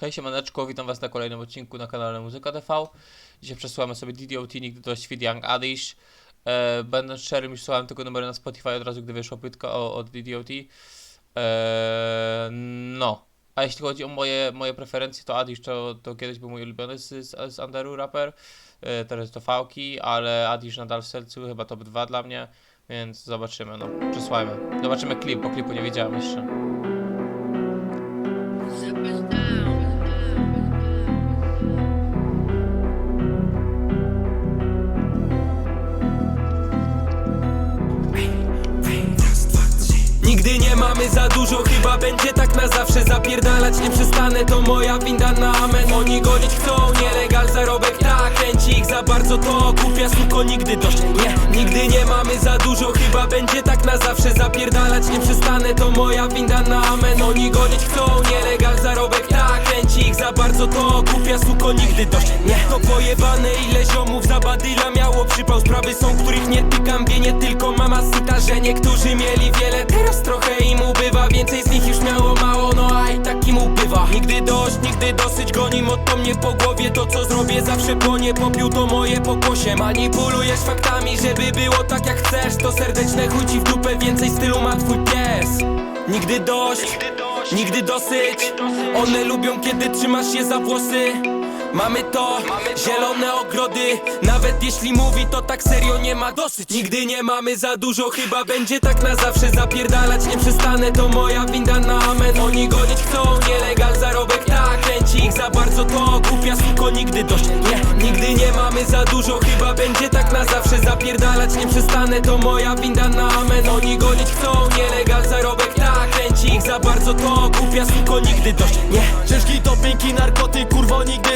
Hej siemaneczko, witam was na kolejnym odcinku na kanale Muzyka TV. Dzisiaj przesłuchamy sobie DDOT, nigdy to Świt Young Adish. E, będąc szczerym, już słuchałem tego numeru na Spotify od razu, gdy wyszła płytka od DDOT. E, no, a jeśli chodzi o moje, moje preferencje, to Adish to, to kiedyś był mój ulubiony z, z, z Underu. E, teraz to Fałki, ale Adish nadal w sercu, chyba top 2 dla mnie. Więc zobaczymy, no, przesłuchajmy. Zobaczymy klip, bo klipu nie widziałem jeszcze. Nigdy nie mamy za dużo, chyba będzie tak na zawsze. Zapierdalać nie przestanę, to moja winda na amen. Oni gonić chcą, nielegal zarobek, tak Kręci ich za bardzo, to kupia. Suko nigdy dość Nie, nigdy nie mamy za dużo, chyba będzie tak na zawsze. Zapierdalać nie przestanę, to moja winda na amen. Oni gonić chcą, nielegal zarobek, tak Kręci ich za bardzo, to kupia. Suko nigdy dość Nie, to pojebane ile ziomów za badyla miało przypał. Sprawy są, których nie tykam, wie nie tylko mama syta Że niektórzy mieli wiele, teraz trochę im ubywa Więcej z nich już miało mało, no a i tak im ubywa. Nigdy dość, nigdy dosyć, goni to mnie po głowie To co zrobię zawsze płonie, popiół to moje pokłosie. Manipulujesz faktami, żeby było tak jak chcesz. To serdeczne chuj ci w dupę, więcej stylu ma twój pies. Nigdy dość, nigdy dosyć. One lubią kiedy trzymasz je za włosy Mamy to, zielone ogrody. Nawet jeśli mówi to tak serio nie ma dosyć. Nigdy nie mamy za dużo, chyba będzie tak na zawsze. Zapierdalać nie przestanę, to moja winda na amen. Oni gonić chcą, nielegal zarobek, tak Kręci ich za bardzo, to. Kupia suko nigdy dość. Nie, nigdy nie mamy za dużo, chyba będzie tak na zawsze. Zapierdalać nie przestanę, to moja winda na amen. Oni gonić chcą, nielegal zarobek, tak Kręci ich za bardzo, to. Kupia suko nigdy dość. Nie, Ciężki doping i narkotyk, kurwo nigdy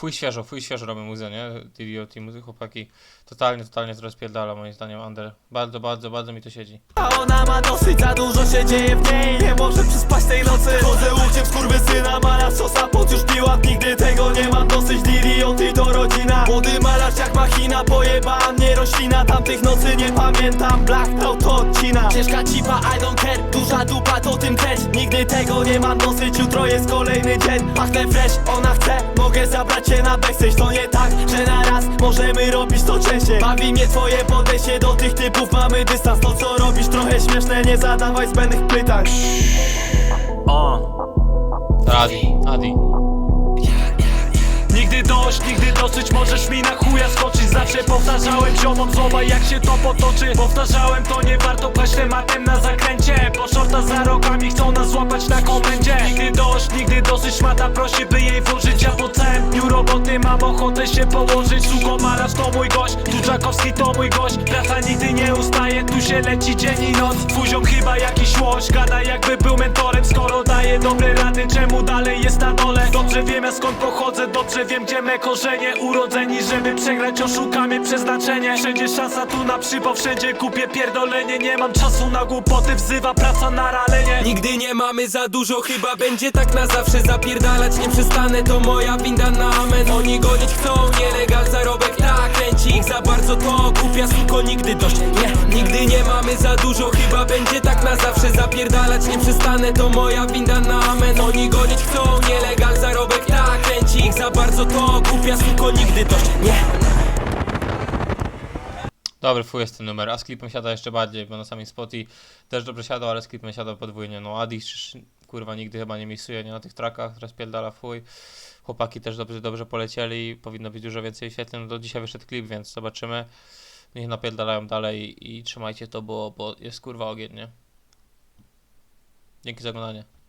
Fuj świeżo, fuj świeżo robią muzę, nie? DDOT, muzy chłopaki. Totalnie, totalnie to rozpierdala moim zdaniem Under. Bardzo, bardzo, bardzo mi to siedzi. A ona ma dosyć, za dużo się dzieje w niej Nie może przespać tej nocy Chodzę łokciem skurwysyna, malarz sosa pod już piłat Nigdy tego nie mam dosyć, idioty to rodzina Młody malarz jak machina, pojebała mnie roślina Tamtych nocy nie pamiętam, blackout to odcina. Ciężka cipa, I don't care, duża dupa to tym też. Nigdy tego nie mam dosyć, jutro jest kolejny dzień. Pachnę fresh, ona chce, mogę zabrać cię na backstage. To nie tak, że na raz możemy robić to częściej. Bawi mnie twoje podejście do tych typów, mamy dystans. To co robisz trochę śmieszne, nie zadawaj zbędnych pytań. Adi, Adi. Nigdy dość, nigdy dosyć, możesz mi na chuja skoczyć. Zawsze powtarzałem ziomom, zobacz jak się to potoczy. Powtarzałem, to nie warto paść tematem na zakręcie. Bo shorta za rogami chcą nas złapać na komendzie Nigdy dość, nigdy dosyć, szmata prosi by jej włożyć mam ochotę się położyć Suko malarz to mój gość, Tuczakowski to mój gość Praca nigdy nie ustaje, tu się leci dzień i noc. Twój chyba jakiś łoś, gada jakby był mentorem. Skoro daje dobre rady, czemu dalej jest na dole? Dobrze wiem ja skąd pochodzę, dobrze wiem gdzie me korzenie. Urodzeni, żeby przegrać, oszukamy przeznaczenie. Wszędzie szansa tu na przypał, wszędzie kupię pierdolenie. Nie mam czasu na głupoty, wzywa praca na ralenie. Nigdy nie mamy za dużo, chyba będzie tak na zawsze. Zapierdalać nie przestanę, to moja winda na amen. Oni gonić chcą, nielegal zarobek, tak Kręci ich za bardzo, to. Kupia suko nigdy dość Nie, nigdy nie mamy za dużo, chyba będzie tak na zawsze Zapierdalać nie przestanę, to moja winda na amen. Oni gonić chcą, nielegal zarobek, tak Kręci ich za bardzo, to. Kupia suko nigdy dość Nie, Dobry fuj jest ten numer, a z klipem siada jeszcze bardziej, bo na samym spoty też dobrze siadał, ale z klipem siadał podwójnie. No Adi kurwa nigdy chyba nie misuje, nie na tych trackach, rozpierdala fuj. Chłopaki też dobrze, dobrze polecieli, powinno być dużo więcej świetlin. No do dzisiaj wyszedł klip, więc zobaczymy. Niech napierdalają dalej i trzymajcie to, bo, bo jest kurwa ogień, nie? Dzięki za oglądanie.